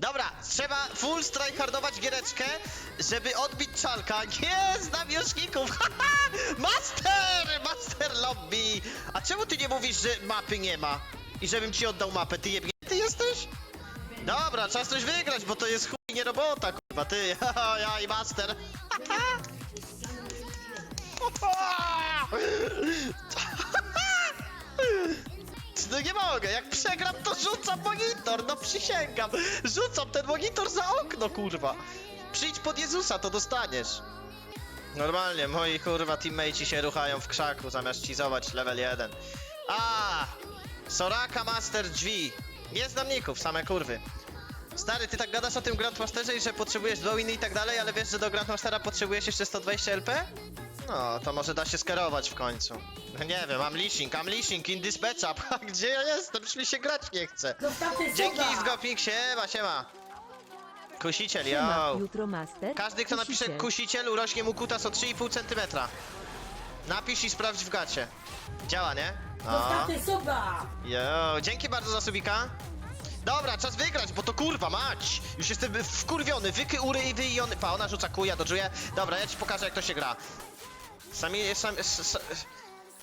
Dobra, trzeba full strikehardować giereczkę, żeby odbić czalka. Nie, znam juszników! haha! Master! Master lobby! A czemu ty nie mówisz, że mapy nie ma? I żebym ci oddał mapę, ty jebnięty jesteś? Dobra, czas coś wygrać, bo to jest chuj nie robota, kurwa, ty, ja i master. No nie mogę, jak przegram to rzucam monitor, no przysięgam. Rzucam ten monitor za okno, kurwa. Przyjdź pod Jezusa, to dostaniesz. Normalnie, moi kurwa teammateci się ruchają w krzaku zamiast cizować level 1. A, Soraka Master drzwi. Nie znam ników, same kurwy. Stary, ty tak gadasz o tym Grandmasterze i że potrzebujesz dwowiny i tak dalej, ale wiesz, że do Grandmastera potrzebujesz jeszcze 120 LP? No, to może da się skierować w końcu. No Nie wiem, mam leashing, mam leashing in this matchup. A Gdzie ja jestem? Już mi się grać nie chce. Dzięki suba! Izgopik, siema, siema. Kusiciel, Siema, yo. jutro master. Każdy, kto napisze Kusiciel. kusiciel, urośnie mu kutas o 3,5 cm. Napisz i sprawdź w gacie. Działa, nie? No. Suba! Jo, dzięki bardzo za subika. Dobra, czas wygrać, bo to kurwa mać! Już jestem wkurwiony, wyky, ury i wyjony. Pa, ona rzuca kuja, dodżuje. Dobra, ja ci pokażę jak to się gra. Sam,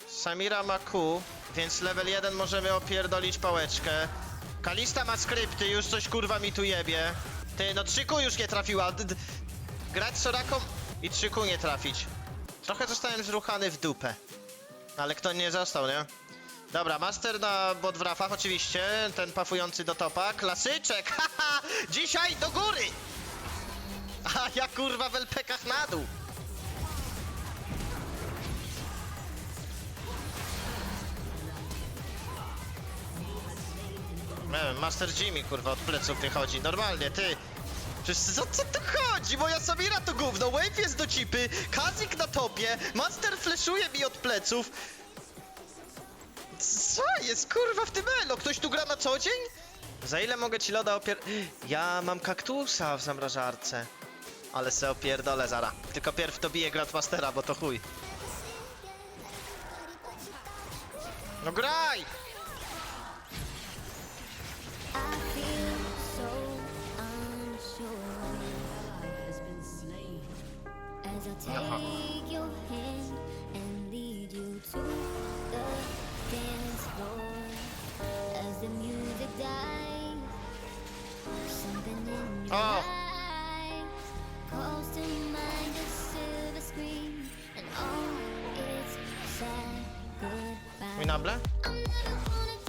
Samira ma Q, więc level 1 możemy opierdolić pałeczkę. Kalista ma skrypty, już coś kurwa mi tu jebie. Ty, no 3 Q już nie trafiła. D, d, grać Soraką i 3 Q nie trafić. Trochę zostałem zruchany w dupę. Ale kto nie został, nie? Dobra, master na bot w rafach, oczywiście. Ten pafujący do topa. Klasyczek, haha! Dzisiaj do góry! A ja kurwa w LPkach na dół. Wiem, Master Jimmy kurwa od pleców wychodzi. Normalnie, ty. Przecież o co tu chodzi? Moja Samira to gówno, Wave jest do cipy, Kazik na topie, Master fleszuje mi od pleców. Co jest kurwa w tym elo? Ktoś tu gra na co dzień? Za ile mogę ci loda opier... Ja mam kaktusa w zamrażarce. Ale se opierdolę zara. Tylko pierw dobiję Grandmastera, bo to chuj. No graj!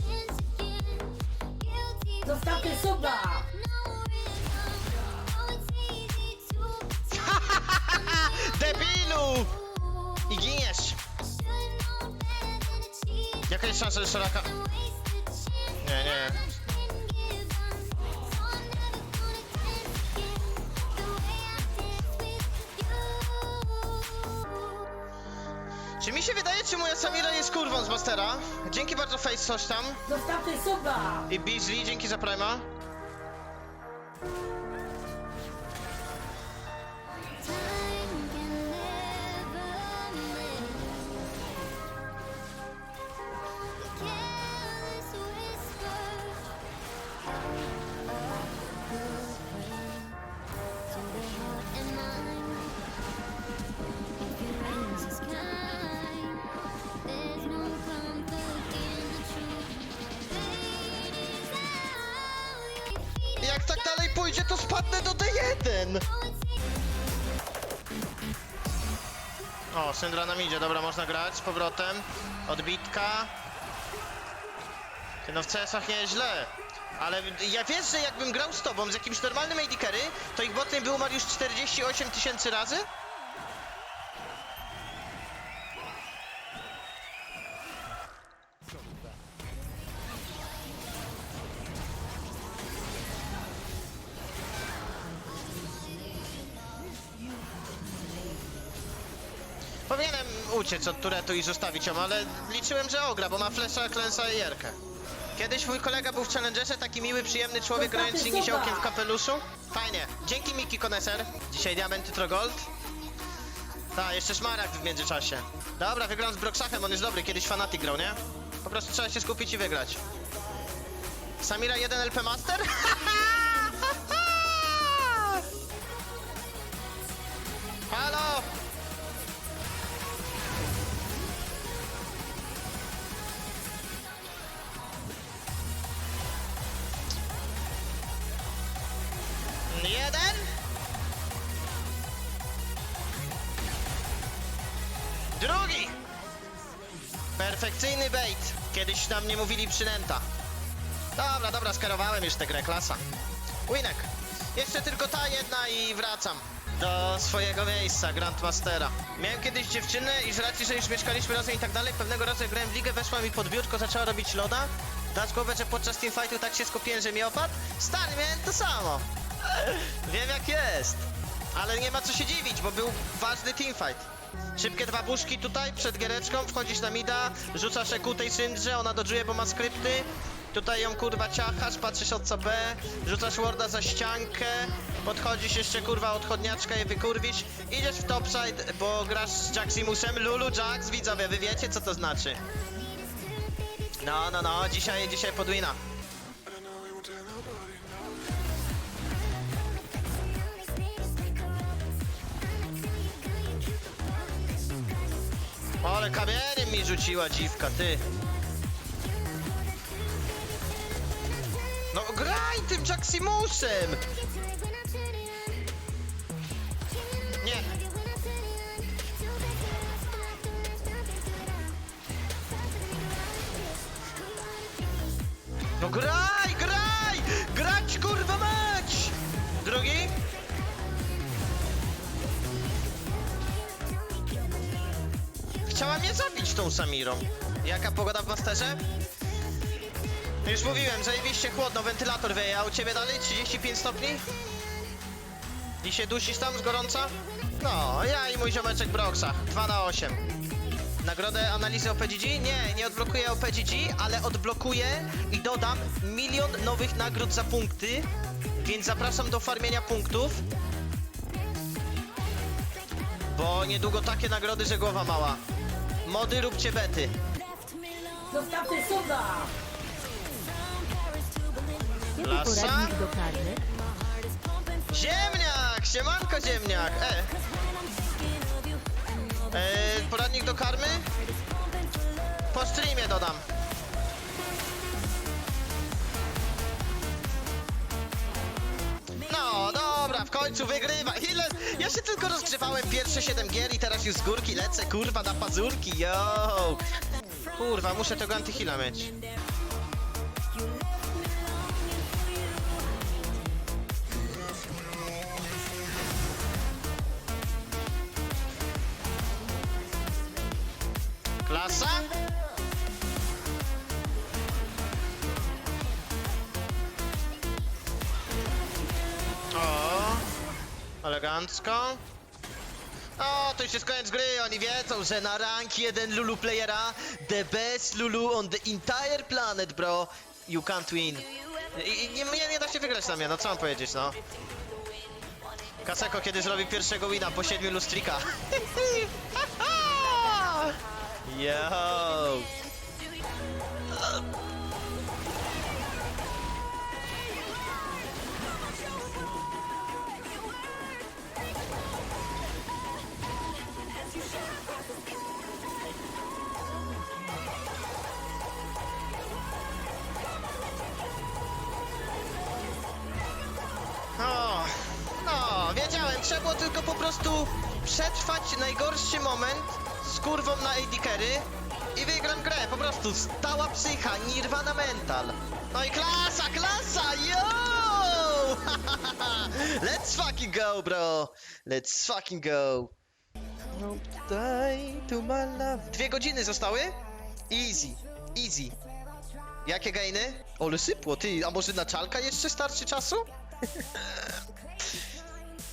Dance again guilty Zostawcie suba! Debilu! I giniesz! Jaka jest szansa, że Soraka... Nie, nie. Czy mi się wydaje, czy moja Samira jest kurwą z Mastera? Dzięki bardzo Face coś tam. Zostawcie suba! I Beasley, dzięki za Prima. Jak tak dalej pójdzie, to spadnę do D1! O, Syndra nam idzie, dobra, można grać z powrotem. Odbitka. Ty no w CS-ach nieźle. Ale ja wiesz, że jakbym grał z tobą, z jakimś normalnym AD carry, to ich botem był Mariusz 48 tysięcy razy? Powinienem uciec od turetu i zostawić ją, ale liczyłem, że ogra, bo ma flesza, klęsa i jerkę. Kiedyś mój kolega był w Challengerze, taki miły, przyjemny człowiek Zostawcie grający suba! nisiołkiem w kapeluszu. Fajnie. Dzięki Miki Koneser. Dzisiaj diament, jutro gold. Tak, jeszcze szmaragd w międzyczasie. Dobra, wygram z Broxachem, on jest dobry, kiedyś Fanatic grał, nie? Po prostu trzeba się skupić i wygrać. Samira 1 LP Master? Perfekcyjny bait. Kiedyś nam nie mówili przynęta. Dobra, dobra, skarowałem już tę grę, klasa. Winek. Jeszcze tylko ta jedna i wracam do swojego miejsca, Grandmastera. Miałem kiedyś dziewczynę i z racji, że już mieszkaliśmy razem i tak dalej, pewnego razu jak grałem w ligę, weszła mi pod biurko, zaczęła robić loda. Dać głowę, że podczas teamfightu tak się skupiłem, że mi opadł. Stary, miałem to samo. Wiem jak jest. Ale nie ma co się dziwić, bo był ważny teamfight. Szybkie dwa buszki tutaj przed giereczką, wchodzisz na mida, rzucasz EQ tej syndrze, ona dodżuje, bo ma skrypty. Tutaj ją kurwa ciachasz, patrzysz od co B, rzucasz warda za ściankę, podchodzisz jeszcze kurwa odchodniaczka i wykurwisz. Idziesz w topside, bo grasz z Jaximusem, Lulu Jax, widzowie, wy wiecie co to znaczy. No, no, no, dzisiaj, dzisiaj podwina. Ale kamieniem mi rzuciła dziwka, ty. No graj tym Jaximusem! Nie. No graj, graj! Grać kurwa mać! Drugi? Chciała mnie zabić tą Samirą. Jaka pogoda w Masterze? Już mówiłem, zajebiście chłodno, wentylator wieje, a u ciebie dalej 35 stopni? I się dusisz tam z gorąca? No, ja i mój ziomeczek Broxa, 2 na 8. Nagrodę analizy OPGG? Nie, nie odblokuję OPGG, ale odblokuję i dodam milion nowych nagród za punkty, więc zapraszam do farmienia punktów. Bo niedługo takie nagrody, że głowa mała. Mody róbcie bety. Zostawcie suba! Kiedy Klasa? poradnik do karny? Ziemniak! Siemanko ziemniak! E. E, poradnik do karmy? Po streamie dodam. Końcu wygrywa. Ile? Ja się tylko rozgrzewałem pierwsze 7 gier i teraz już z górki lecę, kurwa, na pazurki, yo! Kurwa, muszę tego antyhila mieć. Klasa? Elegancko. O, to już jest koniec gry, oni wiedzą, że na rank 1 Lulu playera the best Lulu on the entire planet, bro. You can't win. I, i nie, nie, nie da się wygrać na mnie, no co mam powiedzieć, no. Kaseko kiedy zrobi pierwszego wina po 7 lustrika. Yo! Trzeba było tylko po prostu przetrwać najgorszy moment z kurwą na AD carry i wygram grę, po prostu stała psycha, nirvana mental. No i klasa, klasa, yo! Let's fucking go, bro! Let's fucking go! No, die to my love. Dwie godziny zostały? Easy, easy. Jakie gainy? Ole sypło, ty, a może na czalka jeszcze starczy czasu?